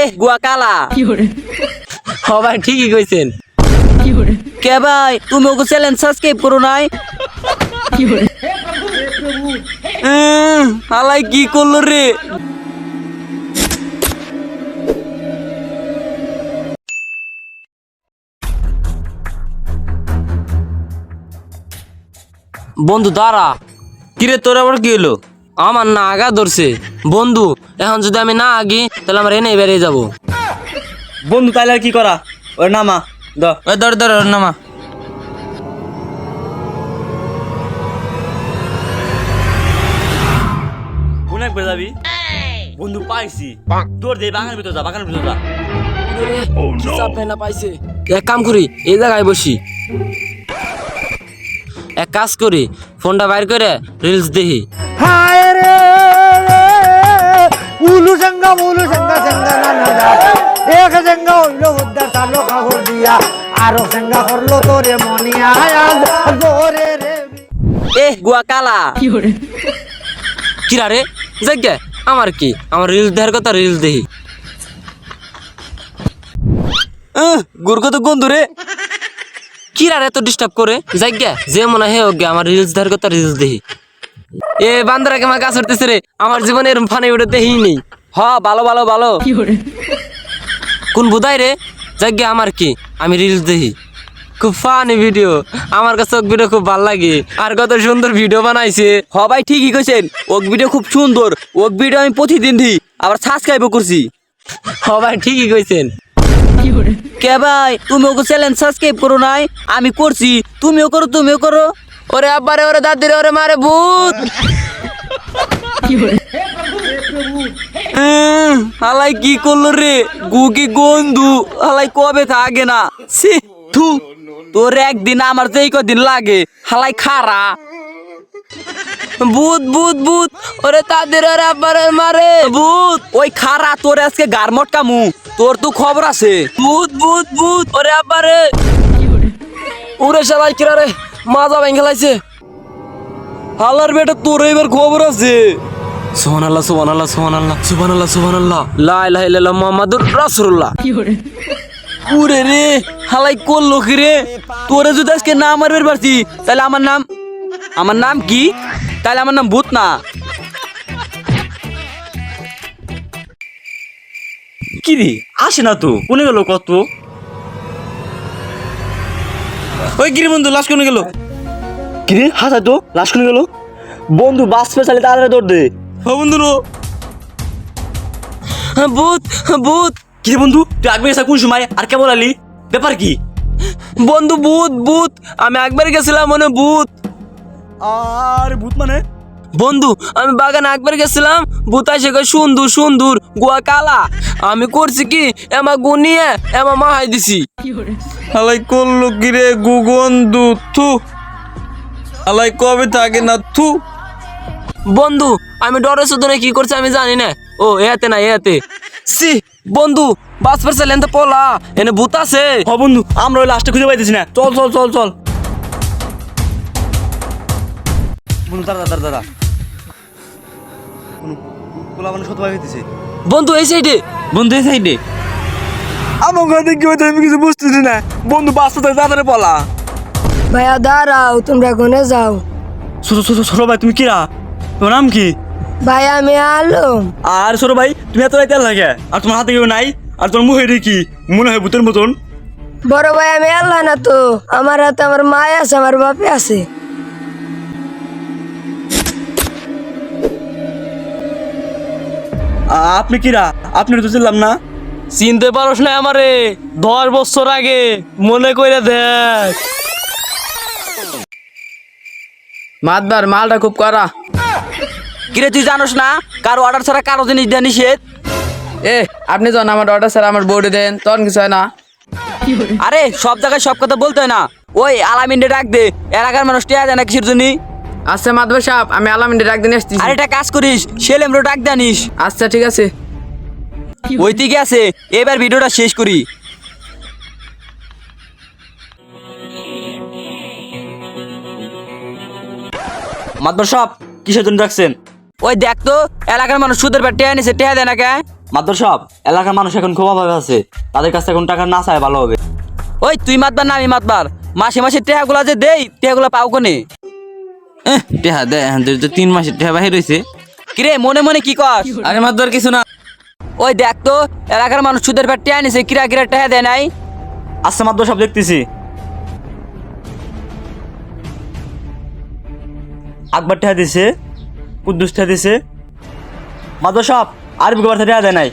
এ গুয়া কালা। হ ভাই ঠিকই কইছেন। কে ভাই তুমি ওকে চ্যানেল সাবস্ক্রাইব করো নাই? হালাই কি করল রে? বন্ধু দাঁড়া। কিরে তোর আবার কি হলো আমার না আগা ধরছে। বন্ধু এখন যদি আমি না আগি তাহলে আমার এনে বেরিয়ে যাব। বন্ধু তাইলে আর কি করা? ওর নামা ধর ধর ওর নামা। যাবি? বন্ধু পাইছি। তোর দে বাগানের ভিতর যা বাগানের ভিতর যা। পাইছে? এক কাম করি এই জায়গায় বসি। এক কাজ করি ফোনটা বাইর করে রিলস দেখি। উলু সঙ্গা উলু সঙ্গা সঙ্গা না না এক সঙ্গা হইল উদ্ধার চালো কাহর দিয়া আরও সঙ্গা করল তোরে মনিয়া গোরে রে এ গুয়া কালা। কিরা রে? জাগে আমার কি? আমার রিলস দেখার কথা রিলস দেখি। গুরগো তো গন্ধু রে। কিরা রে তো ডিস্টার্ব করে? যে মনে হয় আমার রিলস দেখার কথা রিলস দেখি। এ বান্দরা কেমন কাজ করতেছে রে? আমার জীবনে এরম ফানে উঠে দেহি নেই হ, ভালো ভালো ভালো। কোন বুধাই রে? জাগে আমার কি? আমি রিলস দেখি। খুব ফানি ভিডিও আমার কাছে ওক ভিডিও খুব ভালো লাগে। আর কত সুন্দর ভিডিও বানাইছে। হ, ভাই, ঠিকই কইছেন। ওক ভিডিও খুব সুন্দর। ওক ভিডিও আমি প্রতিদিন দিই আবার সাবস্ক্রাইবও করছি। হ, ভাই, ঠিকই কইছেন। কে, ভাই তুমি ওকে চ্যানেল সাবস্ক্রাইব করো নাই? আমি করছি। তুমিও করো তুমিও করো। ওরে আব্বারে, ওরে দাদিরে, ওরে মারে ভূত। হালাই কি করল রে? গুকি গন্ধু হালাই কবে থাকে না? সি থু, তোর একদিন আমার এই কদিন লাগে হালাই খারা। ভূত ভূত ভূত, ওরে তাদের ওরে আব্বারে মারে। ভূত, ওই খারা তোর আজকে গারমট কামু তোর তো খবর আছে। ভূত ভূত ভূত, ওরে আব্বারে। ওরে সবাই কিরা রে। মাজা ভেঙে লাইছে। হালার বেটা তোর এবার খবর আছে। সোহান আল্লাহ সোহান আল্লাহ সোহান আল্লাহ সোহান আল্লাহ সোহান আল্লাহ লা ইলাহা ইল্লাল্লাহ মুহাম্মাদুর রাসূলুল্লাহ। উরে রে হালাই করল কি রে? তোরে যদি আজকে না মারবে পারছি তাহলে আমার নাম আমার নাম কি? তাহলে আমার নাম ভূত না। কি রে আসে না তো কোনে গেল কত? ওই গিরি বন্ধু লাশ কোনে গেল? কিরে হাত তো লাশ কোনে গেল? বন্ধু বাস পেছালে তাড়াতাড়ি দৌড় দে। ও বন্ধু নো ভূত ভূত। কিরে বন্ধু তুই আগে গেছা কোন সময় আর কে বলালি? ব্যাপার কি? বন্ধু ভূত ভূত। আমি একবার গেছিলাম মনে ভূত। আর ভূত মানে? বন্ধু আমি বাগানে একবার গেছিলাম এসে কয় সুন্দর সুন্দর গোয়া কালা। আমি করছি কি এমা গুনিয়ে এমা মাহাই দিছি। হালাই করল কিরে গুগন্ধু? থু। হালাই কবে থাকে না থু। বন্ধু আমি ডরে সুদরে কি করছি আমি জানি না। ও এতে না এতে সি বন্ধু বাস পারছে লেনতে পোলা এনে ভূত আছে। হ বন্ধু আমরা ওই লাস্টে খুঁজে পাইতেছি না। চল চল চল চল। বন্ধু দাঁড়া দাঁড়া দাঁড়া। পোলা মানে শত হইতেছে বন্ধু এই সাইডে। বন্ধু এই সাইডে। আমার কি হইতে আমি কিছু বুঝতেছি না। বন্ধু তাড়াতাড়ি পলা। ভাইয়া দাঁড়াও তোমরা কোনে যাও। ছোট ছোট ছোট ভাই তুমি কিরা? তোমার নাম কি? ভাই আমি আলম। আর ছোট ভাই তুমি এত রাইতে লাগে আর তোমার হাতে কেউ নাই? আর তোমার মুখে কি? মনে হয় ভূতের মতন। বড় ভাই আমি আল্লাহ না তো। আমার হাতে আমার মায় আছে আমার বাপে আছে। আপনি কিরা? আপনি তো চিনলাম না। চিনতে পারস না আমারে। দশ বছর আগে মনে করে দেখ। মাতবার মালটা খুব করা কিরে তুই জানোস না? কারও অর্ডার ছাড়া কারও জিনিস দেওয়া নিষেধ? এ আপনি যখন আমার অর্ডার ছাড়া আমার বোর্ডে দেন তখন কিছু হয় না। আরে সব জায়গায় সব কথা বলতে হয় না। ওই আলামিনডে ডাক দে এলাকার মানুষ টেয়া যায় না কিসের জন্য আচ্ছা মাতবার সাহেব আমি আলামিনটা ডাক দিন আসছি আর এটা কাজ করিস সেলেমরো ডাক জানিস। আচ্ছা ঠিক আছে। ওই দিকে আছে এবার ভিডিওটা শেষ করি। মাতবার সব কিসের জন্য রাখছেন ওই দেখ তো এলাকার মানুষ সুদের পর টেয়া নিছে টেয়া দেয় না কে? মাদ্র সব এলাকার মানুষ এখন খুব অভাবে আছে। তাদের কাছে এখন টাকা না চায় ভালো হবে। ওই তুই মাতবার না আমি মাতবার। মাসে মাসে টেহাগুলা যে দেই টেহাগুলা পাও কোনে? টেহা দে তো তিন মাসের টেহা বাহির হয়েছে কিরে মনে মনে কি কর আরে মাতবার কিছু না। ওই দেখ তো এলাকার মানুষ সুদের টেহা নিছে কিরা কিরা টেহা দেয় নাই? আচ্ছা মাদ্র সব দেখতেছি। আকবর ঠেয়া দিছে কুদ্দুস ঠেয়া দিছে। মাদ্র সব আর বিগবার দেয় নাই।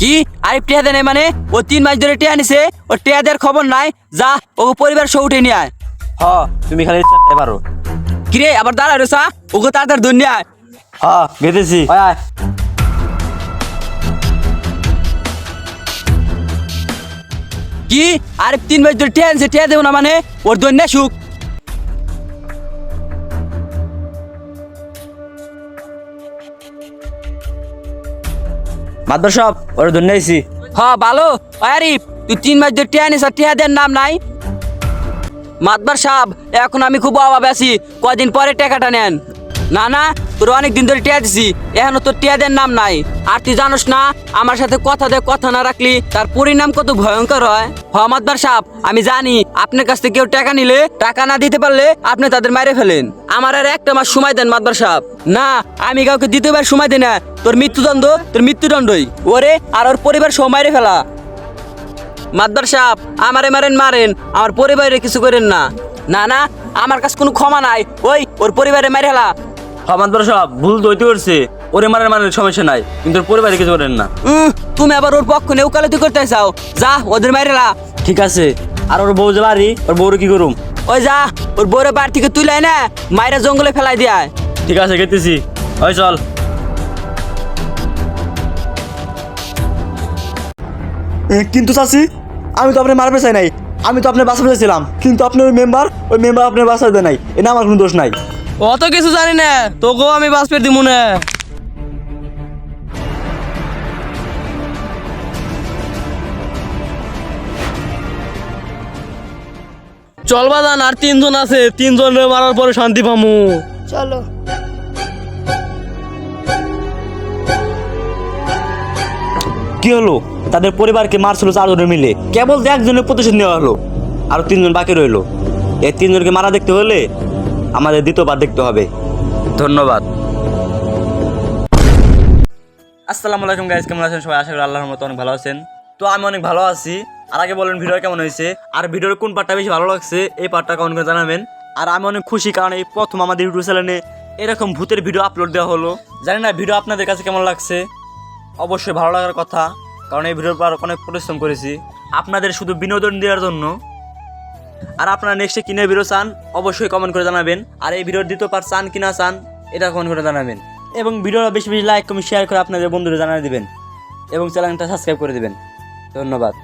কি? আরে টেহা দেয় নাই মানে? ও তিন মাস ধরে টেহা নিছে ও টেহা দেওয়ার খবর নাই যা ও পরিবার সহ উঠে নিয়ে আয়। হ তুমি খালি চারটে পারো। কিরে আবার দাঁড়া রেসা ওকে তাড়াতাড়ি দুনিয়া আয়। হ গেতেছি আয় আয়। কি? আরে তিন মাস ধরে টেহা নিছে টেহা দেবো না মানে? ওর দৈন্য সুখ মাদ্র সব ওরা ধন্যাইছি হ ভালো। আরে তুই তিন মাস ধরে টেহা নিস আর টেহা দেওয়ার নাম নাই? মাতবার সাহেব এখন আমি খুব অভাবে আছি কদিন পরে টাকাটা নেন। না না, তোর অনেক দিন ধরে টিয়া দিছি, এখনও তোর টিয়া দেওয়ার নাম নাই। আর তুই জানোস না, আমার সাথে কথা দে, কথা না রাখলি, তার পরিণাম কত ভয়ঙ্কর হয়। হ, মাতবার সাহেব আমি জানি, আপনার কাছ থেকে কেউ টাকা নিলে, টাকা না দিতে পারলে আপনি তাদের মারে ফেলেন। আমার আর একটা মাস সময় দেন, মাতবার সাহেব না, আমি কাউকে দ্বিতীয়বার সময় দিই না, তোর মৃত্যুদণ্ড, তোর মৃত্যুদণ্ডই। ওরে, আর ওর পরিবার সহ মারে ফেলা। মাদ্দার সাহেব আমারে মারেন মারেন আমার পরিবারে কিছু করেন না। না না আমার কাছে কোনো ক্ষমা নাই। ওই ওর পরিবারে মেরে হেলা হ মাদ্র সব ভুল তো হইতে করছে ওরে মারের মানের সমস্যা নাই। কিন্তু ওর পরিবারে কিছু করেন না। তুমি আবার ওর পক্ষ নিয়ে উকালতি করতে চাও। যা ওদের মেরে হেলা ঠিক আছে। আর ওর বউ যে বাড়ি ওর বউরে কি করুম? ওই যা ওর বউরে বাড়ি থেকে তুলে না মায়েরা জঙ্গলে ফেলাই দিয়ে। আয়। ঠিক আছে গেতেছি। ওই চল। কিন্তু চাচি আমি তো আপনার মারবে চাই নাই। আমি তো আপনার বাঁচাতে চাইছিলাম কিন্তু আপনার ওই মেম্বার ওই মেম্বার আপনার বাঁচাতে দেয় নাই। এটা আমার কোনো দোষ নাই। অত কিছু জানি না। তোকেও আমি বাস পেট দিব না। চল বাদান আর তিনজন আছে। তিনজনের মারার পরে শান্তি পামু। চলো। কি হলো? তাদের পরিবারকে মারছিল চারজনে মিলে। কেবল যে একজনের প্রতিশোধ নেওয়া হলো, আর তিনজন বাকি রইল। এই তিনজনকে মারা দেখতে হলে আমাদের দ্বিতীয়বার দেখতে হবে। ধন্যবাদ। আসসালামু আলাইকুম গাইজ কেমন আছেন সবাই? আশা করি আল্লাহর মতো অনেক ভালো আছেন। তো আমি অনেক ভালো আছি। আর আগে বলেন ভিডিও কেমন হয়েছে? আর ভিডিওর কোন পার্টটা বেশি ভালো লাগছে, এই পার্টটা কমেন্ট করে জানাবেন। আর আমি অনেক খুশি কারণ এই প্রথম আমাদের ইউটিউব চ্যানেলে এরকম ভূতের ভিডিও আপলোড দেওয়া হলো। জানি না ভিডিও আপনাদের কাছে কেমন লাগছে? অবশ্যই ভালো লাগার কথা। কারণ এই ভিডিওর পর অনেক পরিশ্রম করেছি। আপনাদের শুধু বিনোদন দেওয়ার জন্য। আর আপনারা নেক্সটে কিনে ভিডিও চান অবশ্যই কমেন্ট করে জানাবেন। আর এই ভিডিওর দ্বিতীয় পার চান কিনা চান, এটা কমেন্ট করে জানাবেন। এবং ভিডিওটা বেশি বেশি লাইক কমেন্ট শেয়ার করে আপনাদের বন্ধুরা জানিয়ে দেবেন। এবং চ্যানেলটা সাবস্ক্রাইব করে দেবেন। ধন্যবাদ।